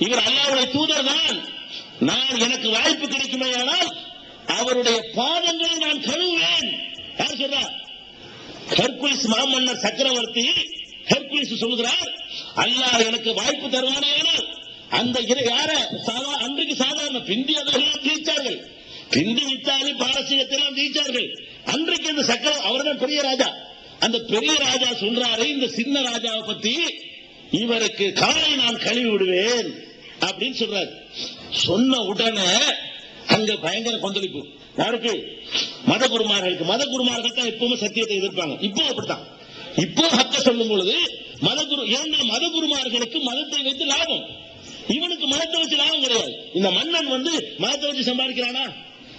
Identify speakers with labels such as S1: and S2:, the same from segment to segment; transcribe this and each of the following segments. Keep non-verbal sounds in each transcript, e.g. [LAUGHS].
S1: இவர் அல்லாவுடைய தூதர் தான் நான் எனக்கு வாய்ப்பு கிடைக்குமேயானால் அவருடைய பாதங்களை நான் கழுவேன் யார் சொல்றா? ஹெர்குலிஸ் மாமன்னர் சக்கரவர்த்தி ஹெர்குலிஸ் சொல்கிறார் அல்லாஹ் எனக்கு வாய்ப்பு தருவானேனால் அந்த யார? சாதா அன்றைக்கு சாதாரண பிந்தி அதெல்லாம் தீர்த்தார்கள் பிந்தி இத்தாலி பாரசீகத்தெல்லாம் தீர்த்தார்கள் அன்றைக்கு அந்த சக்கர அவர்தான் பெரிய ராஜா. அந்த பெரிய ராஜா சொல்றாரு இந்த சின்ன ராஜாவை பத்தி இவருக்கு காலை நான் கழுவி விடுவேன். அப்படின்னு சொல்றாரு. சொன்ன உடனே அங்க பயங்கர கொந்தளிப்பு. யாருக்கு? மத குருமார்களுக்கு மத குருமார்கள் தான் எப்பவுமே சத்தியத்தை எதிர்ப்பாங்க. இப்போ அப்படித்தான். இப்போ ஹக்க சொல்லும் பொழுது மத குரு ஏன்னா மத குருமார்களுக்கு மதத்தை வைத்து லாபம். இவனுக்கு மதத்தை வச்சு லாபம் கிடையாது. இந்த மன்னன் வந்து மதத்தை வச்சு சம்பாதிக்கிறானா?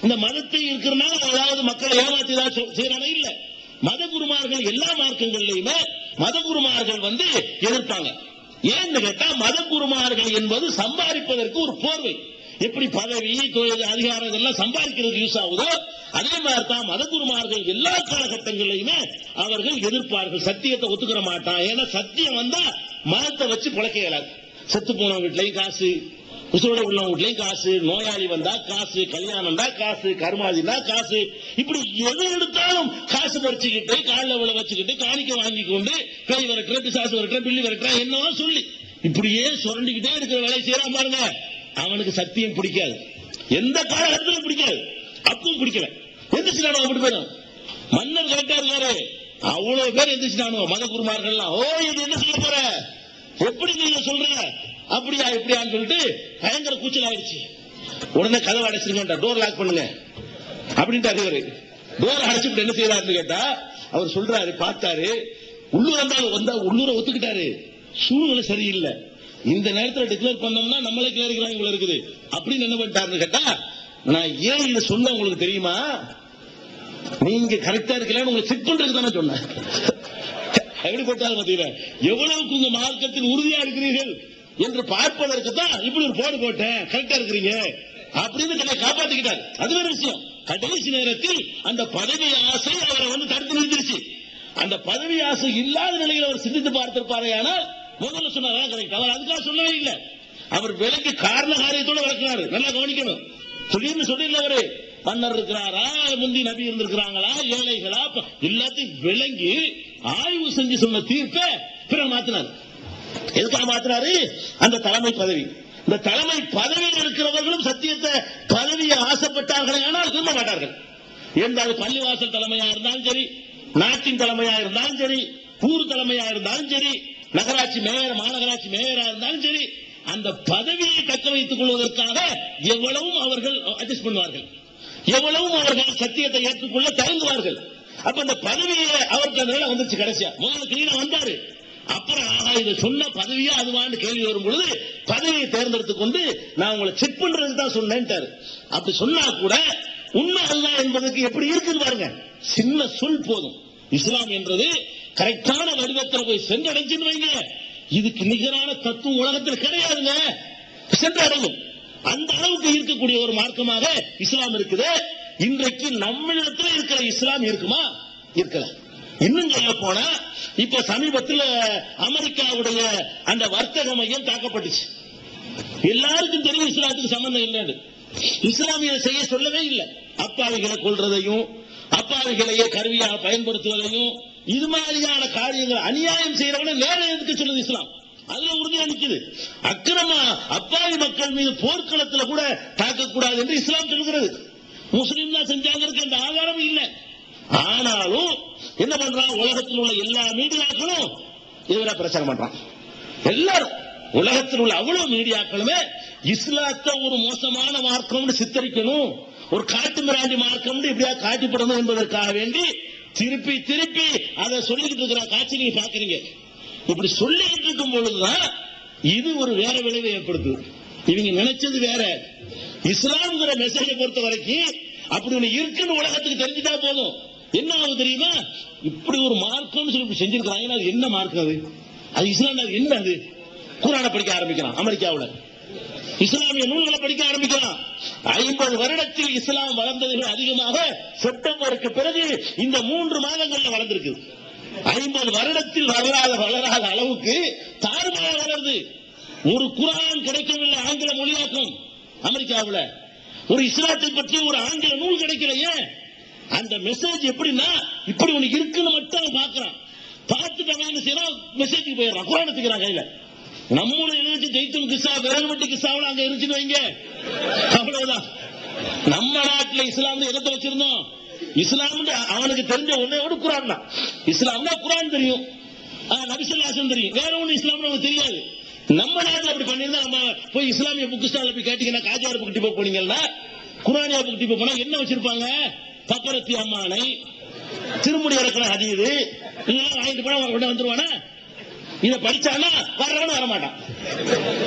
S1: இந்த மதத்தை இருக்கிறனால அதாவது மக்களை ஏமாத்தி ஏதாவது செய்யறானா? இல்ல. மத குருமார்கள் எல்லா மார்க்கங்கள்லயுமே மத குருமார்கள் வந்து எதிர்ப்பாங்க. ஏன்னு கேட்டா மத குருமார்கள் என்பது சம்பாதிப்பதற்கு ஒரு போர்வை. எப்படி பதவி அதிகாரம் இதெல்லாம் சம்பாதிக்கிறதுக்கு யூஸ் ஆகுதோ அதே மாதிரி தான் மதகுருமார்கள் எல்லா காலகட்டங்களையுமே அவர்கள் எதிர்ப்பார்கள். சத்தியத்தை ஒத்துக்கிற மாட்டான். ஏன்னா சத்தியம் வந்தா மதத்தை வச்சு பிழைக்க இயலாது. செத்து போன காசு உசுரோட உள்ள வீட்லயும் காசு நோயாளி வந்தா காசு கல்யாணம் தான் காசு கருமாதினா காசு. இப்படி எது எடுத்தாலும் காசு பறிச்சுக்கிட்டு காலில் விழ வச்சுக்கிட்டு காணிக்க வாங்கி கொண்டு பேய் விரட்டுற பிசாசு விரட்டுற பில்லி விரட்டுற என்னவோ சொல்லி. இப்படியே சுரண்டிக்கிட்டே இருக்கிற வேலையை செய்யறான் பாருங்க. அவனுக்கு சத்தியம் பிடிக்காது. எந்த காலகட்டத்திலும் பிடிக்காது. அப்பவும் பிடிக்கல. எந்திரிச்சுட்டானோ அப்படி போயிடும். மன்னர் கரெக்டா இருக்காரு அவ்வளவு பேர் எந்திரிச்சுட்டானோ மத குருமார்கள்லாம் ஓ இது என்ன சொல்ல போற? எப்படி நீங்க சொல்ற அப்படியா இப்படியான்னு சொல்லிட்டு பயங்கர கூச்சல் ஆயிடுச்சு. உடனே கதவை அடைச்சிருங்க டோர் லாக் பண்ணுங்க. அப்படின்ட்டு இவரு. டோர் அடைச்சுட்டு என்ன செய்யறாருன்னு கேட்டா அவர் சொல்றாரு பார்த்தாரு உள்ளூர் வந்தாலும் வந்தா உள்ளூரை ஒத்துக்கிட்டாரு. சூழ்நிலை சரியில்லை. இந்த நேரத்தில் டிக்ளேர் பண்ணோம்னா நம்மளே கிளறிக்கலாம் இவ்வளவு இருக்குது. அப்படின்னு என்ன பண்ணிட்டாருன்னு கேட்டா நான் ஏன் இதை சொன்ன உங்களுக்கு தெரியுமா? நீங்க கரெக்டா இருக்கலன்னு உங்களை செக் பண்றதுக்கு தானே சொன்னேன். [LAUGHS] எப்படி போட்டாலும் பாத்தீங்களா எவ்வளவுக்கு உங்க மார்க்கத்தில் உறுதியா இருக்கிறீர்கள்? என்று பார்ப்பதற்கு தான் இப்படி ஒரு போடு போட்டேன். கரெக்டா இருக்கிறீங்க. அப்படின்னு தன்னை காப்பாத்திக்கிட்டார். அது வேற விஷயம். கடைசி நேரத்தில் அந்த பதவி ஆசை அவரை வந்து தடுத்து நிறுத்திருச்சு. அந்த பதவி ஆசை இல்லாத நிலையில் அவர் சிந்தித்து பார்த்திருப்பாரே ஆனால் முதல்ல சொன்னாரா கரெக்ட் அவர் அதுக்காக சொல்லவே இல்லை. அவர் விலைக்கு காரண காரியத்தோட வளர்க்கிறாரு நல்லா கவனிக்கணும். திடீர்னு சொல்லிடல அவரு மன்னர் இருக்கிறாரா? முந்தி நபி இருந்திருக்கிறாங்களா? ஏழைகளா? எல்லாத்தையும் விளங்கி ஆய்வு செஞ்சு சொன்ன தீர்ப்பை பிறகு மாத்தினார். எதுக்காக மாத்தினாரு அந்த தலைமை பதவி. இந்த தலைமை பதவியில் இருக்கிறவர்களும் சத்தியத்தை பதவியை ஆசைப்பட்டார்கள் ஆனால் விரும்ப மாட்டார்கள். என்றால் பள்ளிவாசல் தலைமையா இருந்தாலும் சரி நாட்டின் தலைமையா இருந்தாலும் சரி ஊர் தலைமையா இருந்தாலும் சரி நகராட்சி மேயர் மாநகராட்சி மேயரா இருந்தாலும் சரி அந்த பதவியை தக்க வைத்துக் கொள்வதற்காக எவ்வளவும் அவர்கள் அட்ஜஸ்ட் பண்ணுவார்கள். எவ்வளவும் அவர்கள் சத்தியத்தை ஏற்றுக்கொள்ள தயங்குவார்கள். அப்ப அந்த பதவியை அவருக்கு அந்த நிலை வந்துச்சு கடைசியா. முதல்ல கிளீனா வந்தாரு. அப்புறம் ஆகா இதை சொன்ன பதவியா அதுவான்னு கேள்வி வரும் பொழுது பதவியை தேர்ந்தெடுத்து கொண்டு நான் உங்களை செக் பண்றதுக்கு தான் சொன்னேன்ட்டாரு. அப்படி சொன்னா கூட உண்மை அல்ல என்பதற்கு எப்படி இருக்குன்னு பாருங்க. சின்ன சொல் போதும். இஸ்லாம் என்றது கரெக்டான வடிவத்தில் போய் சென்றடைஞ்சுன்னு வைங்க. இதுக்கு நிகரான தத்துவம் உலகத்தில் கிடையாதுங்க. சென்றடையும். அந்த அளவுக்கு இருக்கக்கூடிய ஒரு மார்க்கமாக இஸ்லாம் இருக்குது. இன்றைக்கு நம்மிடத்தில் இருக்கிற இஸ்லாம் இருக்குமா? இருக்கல. இன்னும் சொல்ல போனா இப்ப சமீபத்தில் அமெரிக்காவுடைய அந்த வர்த்தக மையம் தாக்கப்பட்டுச்சு. எல்லாருக்கும் தெரியும் இஸ்லாத்துக்கு சம்பந்தம் இல்லைன்னு இஸ்லாமிய செய்ய சொல்லவே இல்லை. அப்பாவிகளை கொள்றதையும் அப்பாவிகளையே கருவியாக பயன்படுத்துவதையும் இது மாதிரியான காரியங்கள் அநியாயம் செய்யறவன நேரம் எதுக்கு சொல்லுது இஸ்லாம். அதுல உறுதியா நிக்குது. அக்கிரமா அப்பாவி மக்கள் மீது போர்க்களத்துல கூட தாக்கக்கூடாது என்று இஸ்லாம் சொல்கிறது. முஸ்லீம் தான் செஞ்சாங்க அந்த ஆதாரம் இல்லை. ஆனாலும் என்ன பண்றான்? உலகத்தில் உள்ள எல்லா மீடியாக்களும் இதுவரை பிரச்சாரம் பண்றான். எல்லாரும். உலகத்தில் உள்ள அவ்வளவு மீடியாக்களுமே இஸ்லாத்தை ஒரு மோசமான மார்க்கம்னு சித்தரிக்கணும் ஒரு காட்டு மிராண்டி மார்க்கம்னு இப்படியா காட்டிப்படணும் என்பதற்காக வேண்டி திருப்பி திருப்பி அதை சொல்லிக்கிட்டு இருக்கிற காட்சி நீங்க பாக்குறீங்க இப்படி சொல்லிக்கிட்டு இருக்கும் பொழுதுதான் இது ஒரு வேற விளைவை ஏற்படுத்துது. இவங்க நினைச்சது வேற. இஸ்லாம்ங்கிற மெசேஜை பொறுத்த வரைக்கும் அப்படி ஒண்ணு இருக்குன்னு உலகத்துக்கு தெரிஞ்சுட்டா போதும். என்ன ஆகுது தெரியுமா? இப்படி ஒரு மார்க்கம்னு சொல்லி செஞ்சிருக்கிறாங்க அது என்ன மார்க்கம் அது? அது இஸ்லாம் அது என்ன அது? குரானை படிக்க ஆரம்பிக்கலாம் அமெரிக்காவுல. இஸ்லாமிய நூல்களை படிக்க ஆரம்பிக்கலாம். ஐம்பது வருடத்தில் இஸ்லாம் வளர்ந்ததை அதிகமாக செப்டம்பருக்கு பிறகு இந்த மூன்று மாதங்கள்ல வளர்ந்திருக்கு. ஐம்பது வருடத்தில் வளராத வளராத அளவுக்கு தாறுமாற வளருது. ஒரு குரான் கிடைக்கவில்லை ஆங்கில மொழியாக்கம் அமெரிக்காவுல. ஒரு இஸ்லாத்தை பற்றி ஒரு ஆங்கில நூல் ஏன் அந்த மெசேஜ் எப்படின்னா இப்படி உனக்கு இருக்குன்னு மட்டும் அவன் பார்க்கறான். பார்த்துட்டு அவன் என்ன செய்யறான்? மெசேஜுக்கு போயிடறான். குரான் எடுத்துக்கிறான் கையில. நம்மளும் எழுதி ஜெயித்தும் கிசா விரல்வெட்டி கிசாவில் அங்க இருந்துச்சுன்னு வைங்க. அவ்வளவுதான். நம்ம நாட்டுல இஸ்லாம் எதத்தை வச்சிருந்தோம்? இஸ்லாம் அவனுக்கு தெரிஞ்ச ஒன்னே ஒரு குரான் தான். இஸ்லாம்னா குரான் தெரியும். ஆஹ், தெரியும். வேற ஒண்ணு இஸ்லாம் நமக்கு தெரியாது. நம்ம நாட்டுல அப்படி பண்ணிருந்தா நம்ம போய் இஸ்லாமிய புக் ஸ்டால் போய் கேட்டீங்கன்னா காஜார் புக் டிப்போ போனீங்கன்னா குரானியா புக் டிப்போ போனா என்ன வச்சிருப்பாங்க? பக்கரத்தி அம்மானை திருமுடி இறக்கிற அதீது இதெல்லாம் வாங்கிட்டு போனா உடனே வந்துருவானா? இத படிச்சானா வர்றவன வர மாட்டான்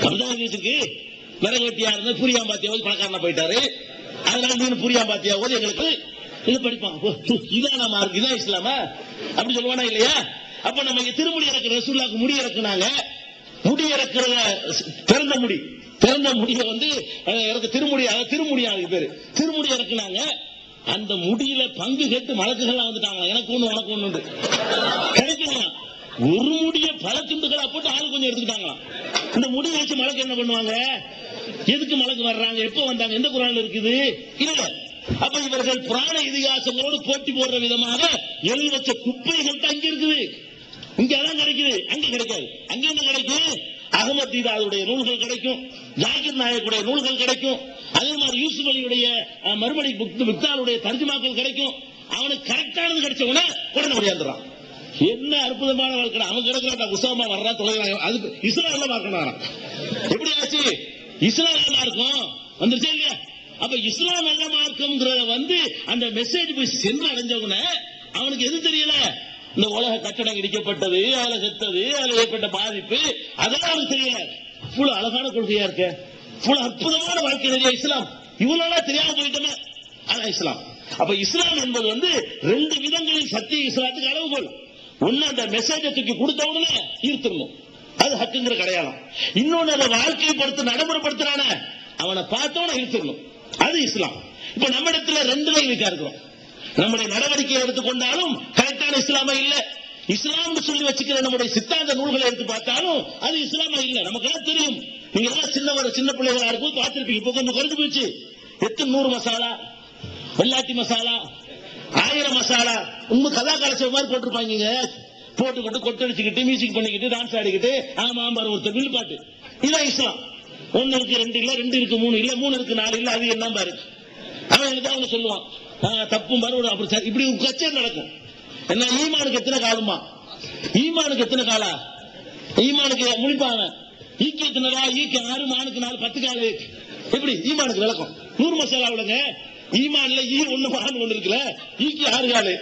S1: அப்படிதான் வீட்டுக்கு விறகட்டியா இருந்து புரியாம பாத்தியாவது பணக்காரனா போயிட்டாரு. அதனால நீங்க புரியாம பாத்தியாவது எங்களுக்கு இது படிப்பாங்க. இதான் நம்ம இருக்கு இதான் இஸ்லாமா? அப்படி சொல்லுவானா இல்லையா? அப்ப நம்ம இங்க திருமுடி இறக்குற ரசூல்லாக்கு முடி இறக்குனாங்க. முடி இறக்குற பிறந்த முடி. பிறந்த முடிய வந்து இறக்க திருமுடி அதாவது பேரு. திருமுடி இறக்குனாங்க. அந்த முடியில பங்கு கேட்டு மலக்குகள்லாம் வந்துட்டாங்களா? எனக்கு ஒண்ணு உனக்கு ஒண்ணு கிடைக்கலாம் ஒரு முடிய பல துண்டுகளா போட்டு ஆளு கொஞ்சம் எடுத்துக்கிட்டாங்களாம் இந்த முடியை வச்சு மலக்கு என்ன பண்ணுவாங்க? எதுக்கு மலக்கு வர்றாங்க? எப்ப வந்தாங்க? எந்த குரான் இருக்குது? இல்ல. அப்ப இவர்கள் புராண இதிகாசங்களோடு போட்டி போடுற விதமாக எழுதி வச்ச குப்பைகள் தான் அங்க இருக்குது. இங்க அதான் கிடைக்குது. அங்க கிடைக்காது. அங்க என்ன கிடைக்கும் அகமது தீதாவுடைய நூல்கள் கிடைக்கும் ஜாகிர் நாயக்குடைய நூல்கள் கிடைக்கும் அதே மாதிரி யூசுப் அலியுடைய மறுபடி விக்தாலுடைய தர்ஜுமாக்கள் கிடைக்கும். அவனுக்கு கரெக்டானது கிடைச்ச உடனே உடனே என்ன அற்புதமான வாழ்க்கை அவன் கிடக்கிறான் உசாமா வர்றான் தொலைகிறான் அதுக்கு இஸ்ரேல பார்க்கணும் எப்படி ஆச்சு? இஸ்லாம் நல்ல இருக்கும் வந்துருச்சே இல்லையா அப்ப இஸ்லாம் நல்ல மார்க்கம்ங்கிறத வந்து அந்த மெசேஜ் போய் சென்று அடைஞ்சவன அவனுக்கு எது தெரியல? இந்த உலக கட்டடம் இடிக்கப்பட்டது அதுல செத்தது அதுல ஏற்பட்ட பாதிப்பு அதெல்லாம் அவனுக்கு தெரியல இவ்வளவு அழகான கொள்கையா இருக்க. இவ்வளவு அற்புதமான வாழ்க்கை நிறைய இஸ்லாம். இவ்வளவு தெரியாம போயிட்டோமே. அதான் இஸ்லாம். அப்ப இஸ்லாம் என்பது வந்து ரெண்டு விதங்களில் சத்திய இஸ்லாத்துக்கு அளவுகோல் ஒன்னு அந்த மெசேஜை தூக்கி கொடுத்த உடனே ஈர்த்துடணும் அது ஹக்குங்கிற கடையாளம். இன்னொன்னு அதை வாழ்க்கைப்படுத்த நடைமுறைப்படுத்துறான. அவனை பார்த்தோன்னு ஈர்த்துடணும் அது இஸ்லாம். இப்ப நம்ம இடத்துல ரெண்டு லைனுக்கா இருக்கிறோம். நம்முடைய நடவடிக்கை எடுத்துக்கொண்டாலும் கரெக்டான இஸ்லாமா இல்ல. இஸ்லாம் சொல்லி வச்சுக்கிற நம்முடைய சித்தாந்த நூல்களை எடுத்து பார்த்தாலும் அது இஸ்லாமா இல்ல. நமக்கு எல்லாம் தெரியும். நீங்க எல்லாம் சின்ன சின்ன பிள்ளைகளா இருக்கும். பார்த்திருப்பீங்க. இப்ப கொஞ்சம் குறைஞ்சு போச்சு எத்தனை நூறு மசாலா வெள்ளாட்டி மசாலா ஆயிரம் மசாலா. உங்க கதா கலைச்ச மாதிரி போட்டிருப்பாங்க போட்டுக்கிட்டு கொட்டடிச்சுக்கிட்டு மியூசிக் பண்ணிக்கிட்டு டான்ஸ் ஆடிக்கிட்டு ஆமா ஆமா ஒருத்தர் வில் பாட்டு இதான் இஸ்லாம். ஒன்னு இருக்கு ரெண்டு இல்ல ரெண்டு இருக்கு மூணு இல்ல மூணு இருக்கு நாலு இல்ல அது என்ன பாரு அவன் எனக்கு அவங்க சொல்லுவான். ஆ, தப்பும் பாரு அப்படி இப்படி கச்சேரி நடக்கும். என்ன ஈமானுக்கு எத்தனை காலமா ஈமானுக்கு எத்தனை காலா? ஈமானுக்கு முடிப்பாங்க ஈக்கு எத்தனை ஈக்கு ஆறு மானுக்கு நாலு பத்து காலு எப்படி? ஈமானுக்கு விளக்கம். நூறு மசாலா விடுங்க ஈமான்ல ஈ ஒண்ணு மான் ஒண்ணு இருக்குல்ல? ஈக்கு ஆறு காலு.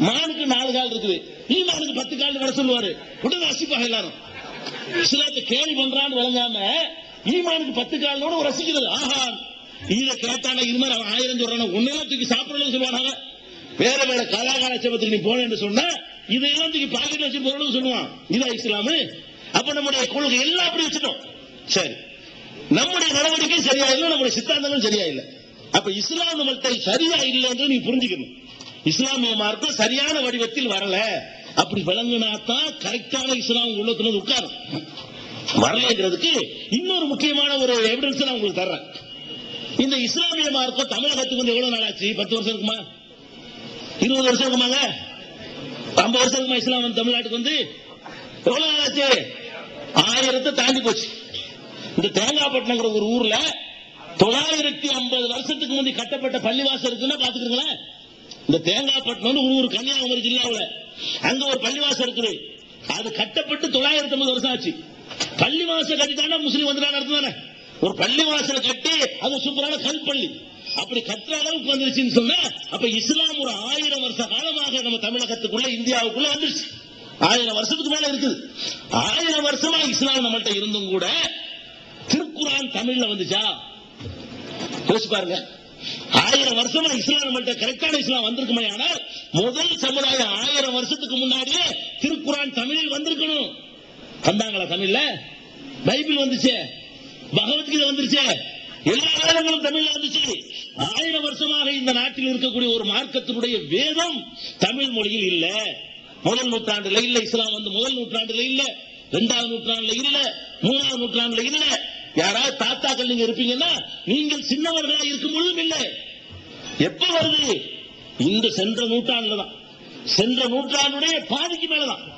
S1: மானுக்கு நாலு கால் இருக்குது. ஈமானுக்கு பத்து கால் வர சொல்லுவாரு. உடனே ரசிப்பாங்க எல்லாரும். சிலருக்கு கேள்வி பண்றான்னு விளங்காம ஈமானுக்கு பத்து காலோட ஒரு ரசிக்கிறது ஆஹா. இதுல கேட்டான இது மாதிரி அவன் ஆயிரம் சொல்றான் உன்னையெல்லாம் தூக்கி சாப்பிடணும்னு சொல்லுவாங்க வேற வேற கலாகார சேபத்துக்கு நீ போனேன்னு சொன்னா இதையெல்லாம் தூக்கி பாக்கெட் வச்சு போறோம்னு சொல்லுவான். இதா இஸ்லாமு? அப்ப நம்முடைய கொள்கை எல்லாம் அப்படி வச்சுட்டோம். சரி. நம்முடைய நடவடிக்கை சரியா இல்லை நம்முடைய சித்தாந்தங்களும் சரியா இல்லை. அப்ப இஸ்லாம் நம்மள்ட்ட சரியா இல்லைன்னு நீ புரிஞ்சுக்கணும். இஸ்லாமிய மார்க்கம் சரியான வடிவத்தில் வரல. அப்படி விளங்குனா தான் கரெக்டான இஸ்லாம் உள்ளத்துல உட்காரும். வரலைங்கிறதுக்கு இன்னொரு முக்கியமான ஒரு எவிடன்ஸ் நான் உங்களுக்கு தர்றேன். இந்த இஸ்லாமிய மார்க்கம் தமிழகத்துக்கு வந்து எவ்வளவு நாள் ஆச்சு பத்து வருஷம் இருக்குமா? இருபது வருஷம் இருக்குமாங்க? ஐம்பது வருஷம் இருக்குமா இஸ்லாம் வந்து தமிழ்நாட்டுக்கு வந்து? எவ்வளவு நாள் ஆச்சு ஆயிரத்தை தாண்டி போச்சு. இந்த தேங்காய்பட்டினங்கிற ஒரு ஊர்ல தொள்ளாயிரத்தி ஐம்பது வருஷத்துக்கு முந்தி கட்டப்பட்ட பள்ளிவாசல் இருக்குன்னா பாத்துக்கிறீங்களா இந்த தேங்காய்பட்டினம் ஒரு ஊர் கன்னியாகுமரி ஜில்லாவில். அங்க ஒரு பள்ளிவாசல் இருக்குது. அது கட்டப்பட்டு தொள்ளாயிரத்தி ஐம்பது வருஷம் ஆச்சு. பள்ளிவாசல் கட்டிட்டானா முஸ்லீம் வந்துட்டாங்க அர்த்தம் தானே? ஒரு பள்ளி வாசலை கட்டி அது சூப்பரான கல் பள்ளி அப்படி கற்ற அளவுக்கு வந்துருச்சுன்னு சொன்னா அப்ப இஸ்லாம் ஒரு ஆயிரம் வருஷ காலமாக நம்ம தமிழகத்துக்குள்ள இந்தியாவுக்குள்ள வந்துருச்சு. ஆயிரம் வருஷத்துக்கு மேல இருக்குது. ஆயிரம் வருஷமா இஸ்லாம் நம்மள்கிட்ட இருந்தும் கூட திருக்குரான் தமிழ்ல வந்துச்சா? யோசிச்சு பாருங்க. ஆயிரம் வருஷமா இஸ்லாம் நம்மள்கிட்ட கரெக்டான இஸ்லாம் வந்திருக்குமே ஆனால் முதல் சமுதாயம் ஆயிரம் வருஷத்துக்கு முன்னாடியே திருக்குரான் தமிழில் வந்திருக்கணும். வந்தாங்களா தமிழ்ல? பைபிள் வந்துச்சே. பகவத்கீதை வந்துருச்சு. எல்லா வேதங்களும் தமிழ்ல வந்துச்சு. ஆயிரம் வருஷமாக இந்த நாட்டில் இருக்கக்கூடிய ஒரு மார்க்கத்தினுடைய வேதம் தமிழ் மொழியில் இல்ல. முதல் நூற்றாண்டுல இல்ல இஸ்லாம் வந்து முதல் நூற்றாண்டுல இல்ல இரண்டாவது நூற்றாண்டுல இல்ல மூணாவது நூற்றாண்டுல இல்ல. யாராவது தாத்தாக்கள் நீங்க இருப்பீங்கன்னா நீங்கள் சின்னவர்களா இருக்கும் பொழுதும் இல்லை. எப்ப வருது? இந்த சென்ற நூற்றாண்டுல தான் சென்ற நூற்றாண்டுடைய பாதிக்கு மேலதான்.